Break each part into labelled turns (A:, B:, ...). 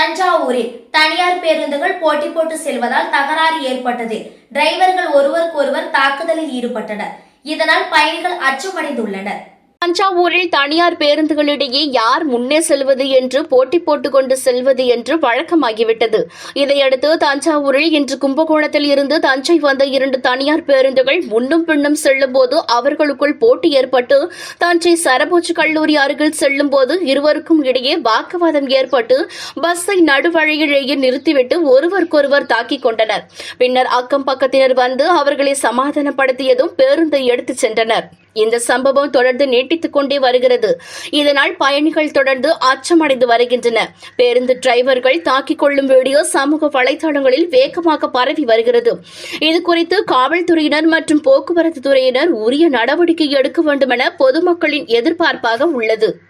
A: தஞ்சாவூரில் தனியார் பேருந்துகள் போட்டி போட்டு செல்வதால் தகராறு ஏற்பட்டது. டிரைவர்கள் ஒருவருக்கொருவர் தாக்குதலில் ஈடுபட்டனர். இதனால் பயணிகள் அச்சமடைந்துள்ளனர்.
B: தஞ்சாவூரில் தனியார் பேருந்துகளிடையே யார் முன்னே செல்வது என்று போட்டி போட்டுக்கொண்டு செல்வது என்று வழக்கமாகிவிட்டது இதையடுத்து தஞ்சாவூரில் இன்று கும்பகோணத்தில் இருந்து தஞ்சை வந்த இரண்டு தனியார் பேருந்துகள் முன்னும் பின்னும் செல்லும்போது அவர்களுக்குள் போட்டி ஏற்பட்டு தஞ்சை சரபோஜ் கல்லூரி அருகில் செல்லும்போது இருவருக்கும் இடையே வாக்குவாதம் ஏற்பட்டு பஸ்ஸை நடுவழியிலேயே நிறுத்திவிட்டு ஒருவருக்கொருவர் தாக்கிக் கொண்டனர். பின்னர் அக்கம் பக்கத்தினர் வந்து அவர்களை சமாதானப்படுத்தியதும் பேருந்தை எடுத்துச் சென்றனர். இந்த சம்பவம் தொடர்ந்து நீட்டித்துக் கொண்டே வருகிறது. இதனால் பயணிகள் தொடர்ந்து அச்சமடைந்து வருகின்றனர் பேருந்து டிரைவர்கள் தாக்கிக் கொள்ளும் வீடியோ சமூக வலைதளங்களில் வேகமாக பரவி வருகிறது. இதுகுறித்து காவல்துறையினர் மற்றும் போக்குவரத்து துறையினர் உரிய நடவடிக்கை எடுக்க வேண்டுமென பொதுமக்களின் எதிர்பார்ப்பாக உள்ளது.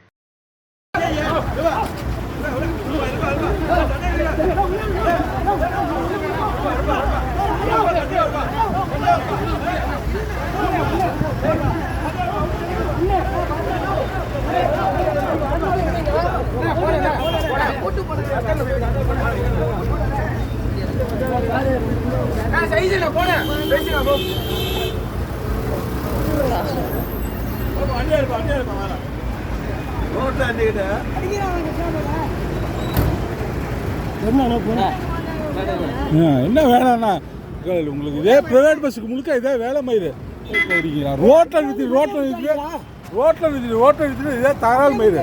C: நான் செய்தில போனேன் பேசினா போ வண்டியா இருப்பா வண்டியா இருப்பா வேற ரோட்ல அண்டிக்கிட்ட என்ன வேணாண்ணா உங்களுக்கு இதே ப்ரைவேட் பஸ்ஸுக்கு முழுக்க இதே வேலை மயிறு ரோட்டில் நிறுத்தி ரோட்டில் நிறுத்தி ரோட்டில் நிறுத்தி ரோட்டில் நிறுத்தி இதே தகவல் மயிறு